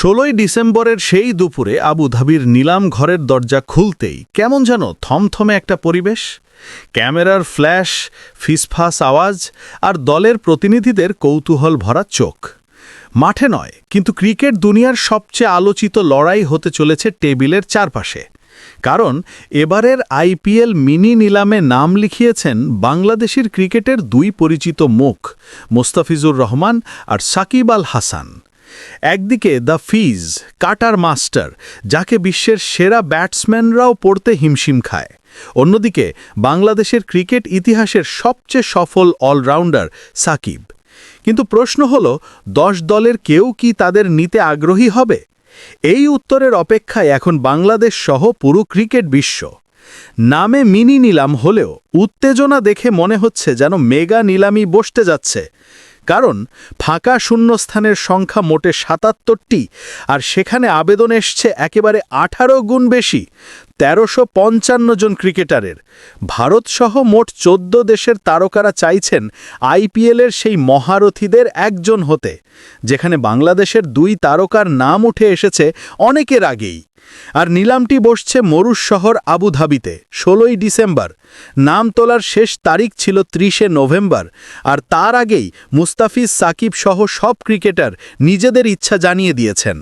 ষোলোই ডিসেম্বরের সেই দুপুরে আবুধাবির নিলাম ঘরের দরজা খুলতেই কেমন যেন থমথমে একটা পরিবেশ। ক্যামেরার ফ্ল্যাশ, ফিসফাস আওয়াজ আর দলের প্রতিনিধিদের কৌতূহল ভরা চোখ। মাঠে নয়, কিন্তু ক্রিকেট দুনিয়ার সবচেয়ে আলোচিত লড়াই হতে চলেছে টেবিলের চারপাশে। কারণ এবারের আইপিএল মিনি নিলামে নাম লিখিয়েছেন বাংলাদেশের ক্রিকেটের দুই পরিচিত মুখ, মোস্তাফিজুর রহমান আর সাকিব আল হাসান। একদিকে দ্য ফিজ, কাটার মাস্টার, যাকে বিশ্বের সেরা ব্যাটসম্যানরাও পড়তে হিমশিম খায়। অন্যদিকে বাংলাদেশের ক্রিকেট ইতিহাসের সবচেয়ে সফল অলরাউন্ডার সাকিব। কিন্তু প্রশ্ন হল, দশ দলের কেউ কি তাদের নিতে আগ্রহী হবে? এই উত্তরের অপেক্ষায় এখন বাংলাদেশ সহ পুরো ক্রিকেট বিশ্ব। নামে মিনি নিলাম হলেও উত্তেজনা দেখে মনে হচ্ছে যেন মেগা নিলামই বসতে যাচ্ছে। কারণ ফাঁকা শূন্যস্থানের সংখ্যা মোটে সাতাত্তরটি, আর সেখানে আবেদন এসছে একেবারে আঠারো গুণ বেশি, তেরোশো পঞ্চান্ন জন ক্রিকেটারের। ভারতসহ মোট চোদ্দ দেশের তারকারা চাইছেন আইপিএলের সেই মহারথীদের একজন হতে, যেখানে বাংলাদেশের দুই তারকার নাম উঠে এসেছে অনেকের আগেই। আর নিলামটি বসছে মরুশ শহর আবুধাবিতে ষোলোই ডিসেম্বর। নাম তোলার শেষ তারিখ ছিল ত্রিশে নভেম্বর, আর তার আগেই মুস্তাফিজ সাকিব সহ সব ক্রিকেটার নিজেদের ইচ্ছা জানিয়ে দিয়েছেন।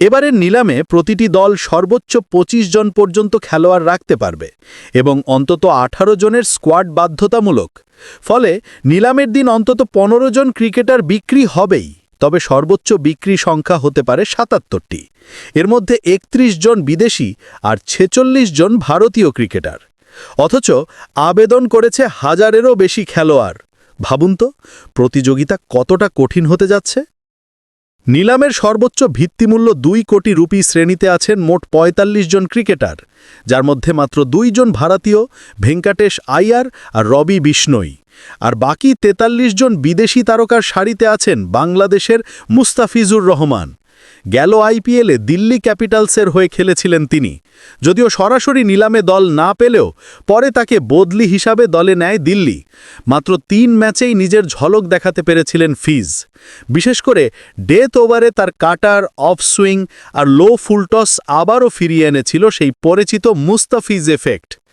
এবারের নিলামে প্রতিটি দল সর্বোচ্চ ২৫ জন পর্যন্ত খেলোয়াড় রাখতে পারবে এবং অন্তত ১৮ জনের স্কোয়াড বাধ্যতামূলক। ফলে নিলামের দিন অন্তত ১৫ জন ক্রিকেটার বিক্রি হবেই। তবে সর্বোচ্চ বিক্রি সংখ্যা হতে পারে সাতাত্তরটি। এর মধ্যে ৩১ জন বিদেশি আর ছেচল্লিশ জন ভারতীয় ক্রিকেটার। অথচ আবেদন করেছে হাজারেরও বেশি খেলোয়াড়। ভাবুন তো, প্রতিযোগিতা কতটা কঠিন হতে যাচ্ছে? নিলামের সর্বোচ্চ ভিত্তিমূল্য দুই কোটি রুপি শ্রেণীতে আছেন মোট ৪৫ জন ক্রিকেটার, যার মধ্যে মাত্র দুইজন ভারতীয়, ভেঙ্কাটেশ আইয়ার আর রবি বিষ্ণই। আর বাকি ৪৩ জন বিদেশি তারকার সারিতে আছেন বাংলাদেশের মুস্তাফিজুর রহমান। গেল আইপিএলে দিল্লি ক্যাপিটালসের হয়ে খেলেছিলেন তিনি। যদিও সরাসরি নিলামে দল না পেলেও পরে তাকে বদলি হিসাবে দলে নেয় দিল্লি। মাত্র তিন ম্যাচেই নিজের ঝলক দেখাতে পেরেছিলেন ফিজ। বিশেষ করে ডেথ ওভারে তার কাটার, অফ সুইং আর লো ফুলটস আবারও ফিরিয়ে এনেছিল সেই পরিচিত মুস্তাফিজ এফেক্ট।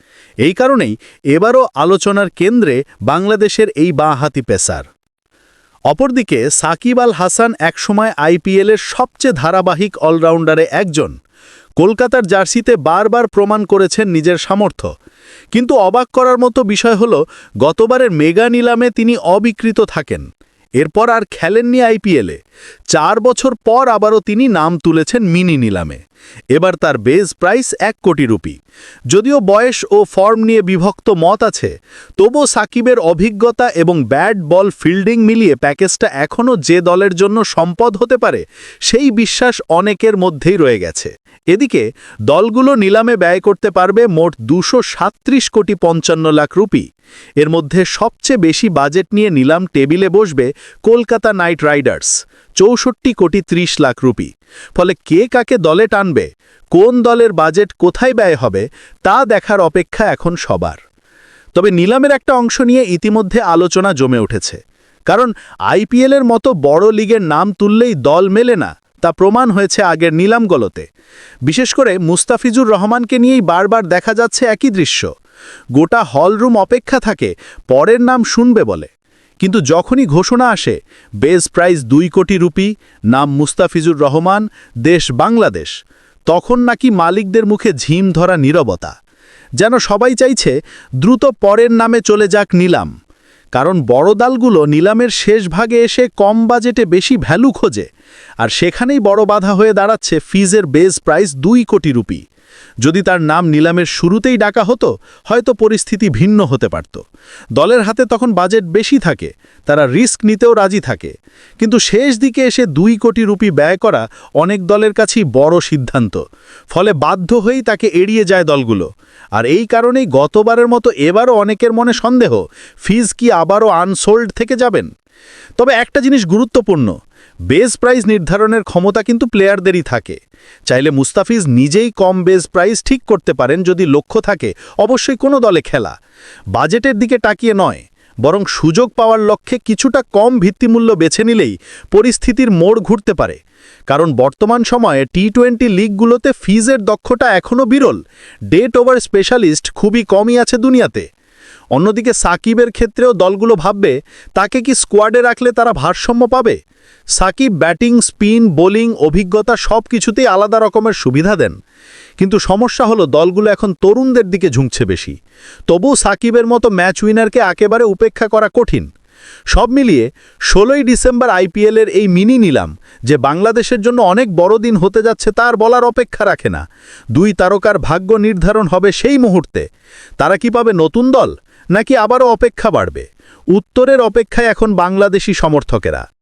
এই কারণেই এবারও আলোচনার কেন্দ্রে বাংলাদেশের এই বাঁহাতি পেসার। অপরদিকে সাকিব আল হাসান একসময় আইপিএলের সবচেয়ে ধারাবাহিক অলরাউন্ডারে একজন। কলকাতার জার্সিতে বারবার প্রমাণ করেছেন নিজের সামর্থ্য। কিন্তু অবাক করার মতো বিষয় হল, গতবারের মেগা নিলামে তিনি অবিকৃত থাকেন। এরপর আর খেলেননি আইপিএলে। চার বছর পর আবারও তিনি নাম তুলেছেন মিনি নিলামে। এবার তার বেজ প্রাইস এক কোটি রুপি। যদিও বয়স ও ফর্ম নিয়ে বিভক্ত মত আছে তবু সাকিবের অভিজ্ঞতা এবং ব্যাট বল ফিল্ডিং মিলিয়ে প্যাকেজটা এখনও যে দলের জন্য সম্পদ হতে পারে, সেই বিশ্বাস অনেকের মধ্যেই রয়ে গেছে। এদিকে, দলগুলো নিলামে ব্যয় করতে পারবে মোট দুশো কোটি পঞ্চান্ন লাখ রুপি। এর মধ্যে সবচেয়ে বেশি বাজেট নিয়ে নিলাম টেবিলে বসবে কলকাতা নাইট রাইডার্স। চৌষট্টি কোটি ত্রিশ লাখ রুপি। ফলে কে কাকে দলে টানবে, কোন দলের বাজেট কোথায় ব্যয় হবে, তা দেখার অপেক্ষা এখন সবার। তবে নিলামের একটা অংশ নিয়ে ইতিমধ্যে আলোচনা জমে উঠেছে। কারণ আইপিএলের মতো বড় লিগের নাম তুললেই দল মেলে না, তা প্রমাণ হয়েছে আগের নিলামগলতে বিশেষ করে মুস্তাফিজুর রহমানকে নিয়েই বারবার দেখা যাচ্ছে একই দৃশ্য। গোটা হলরুম অপেক্ষা থাকে, পরের নাম শুনবে বলে। কিন্তু যখনই ঘোষণা আসে, বেজ প্রাইজ দুই কোটি রুপি, নাম মুস্তাফিজুর রহমান, দেশ বাংলাদেশ, তখন নাকি মালিকদের মুখে ঝিম ধরা নীরবতা। যেন সবাই চাইছে, দ্রুত পরের নামে চলে যাক নিলাম। কারণ বড় দালগুলো নিলামের শেষ ভাগে এসে কম বাজেটে বেশি ভ্যালু খোঁজে, আর সেখানেই বড় বাধা হয়ে দাঁড়াচ্ছে ফিজের বেজ প্রাইস দুই কোটি রুপি। যদি তার নাম নিলামের শুরুতেই ডাকা হতো, হয়তো পরিস্থিতি ভিন্ন হতে পারত। দলের হাতে তখন বাজেট বেশি থাকে, তারা রিস্ক নিতেও রাজি থাকে। কিন্তু শেষ দিকে এসে দুই কোটি রুপি ব্যয় করা অনেক দলের কাছেই বড় সিদ্ধান্ত। ফলে বাধ্য হয়েই তাকে এড়িয়ে যায় দলগুলো। আর এই কারণেই গতবারের মতো এবারও অনেকের মনে সন্দেহ, ফিজ কি আবারও আনসোল্ড থেকে যাবেন। তবে একটা জিনিস গুরুত্বপূর্ণ, বেস প্রাইস নির্ধারণের ক্ষমতা কিন্তু প্লেয়ারদেরই থাকে। চাইলে মুস্তাফিজ নিজেই কম বেস প্রাইস ঠিক করতে পারেন যদি লক্ষ্য থাকে, অবশ্যই কোনো দলে খেলা। বাজেটের দিকে তাকিয়ে নয়, বরং সুযোগ পাওয়ার লক্ষ্যে কিছুটা কম ভিত্তিমূল্য বেছে নিলেই পরিস্থিতির মোড় ঘুরতে পারে। কারণ বর্তমান সময়ে টি টোয়েন্টি লিগগুলোতে ফিজের দক্ষতা এখনও বিরল। ডেট ওভার স্পেশালিস্ট খুবই কমই আছে দুনিয়াতে। অন্যদিকে সাকিবের ক্ষেত্রেও দলগুলো ভাববে, তাকে কি স্কোয়াডে রাখলে তারা ভারসাম্য পাবে? সাকিব ব্যাটিং, স্পিন, বোলিং, অভিজ্ঞতা সব কিছুতেই আলাদা রকমের সুবিধা দেন। কিন্তু সমস্যা হলো দলগুলো এখন তরুণদের দিকে ঝুঁকছে বেশি। তবু সাকিবের মতো ম্যাচ উইনারকে একেবারে উপেক্ষা করা কঠিন। সব মিলিয়ে ষোলোই ডিসেম্বর আইপিএলের এই মিনি নিলাম, যে বাংলাদেশের জন্য অনেক বড় দিন হতে যাচ্ছে তার বলার অপেক্ষা রাখে না। দুই তারকার ভাগ্য নির্ধারণ হবে সেই মুহূর্তে। তারা কি পাবে নতুন দল? নাকি আবারও অপেক্ষা বাড়বে? উত্তরের অপেক্ষায় এখন বাংলাদেশি সমর্থকেরা।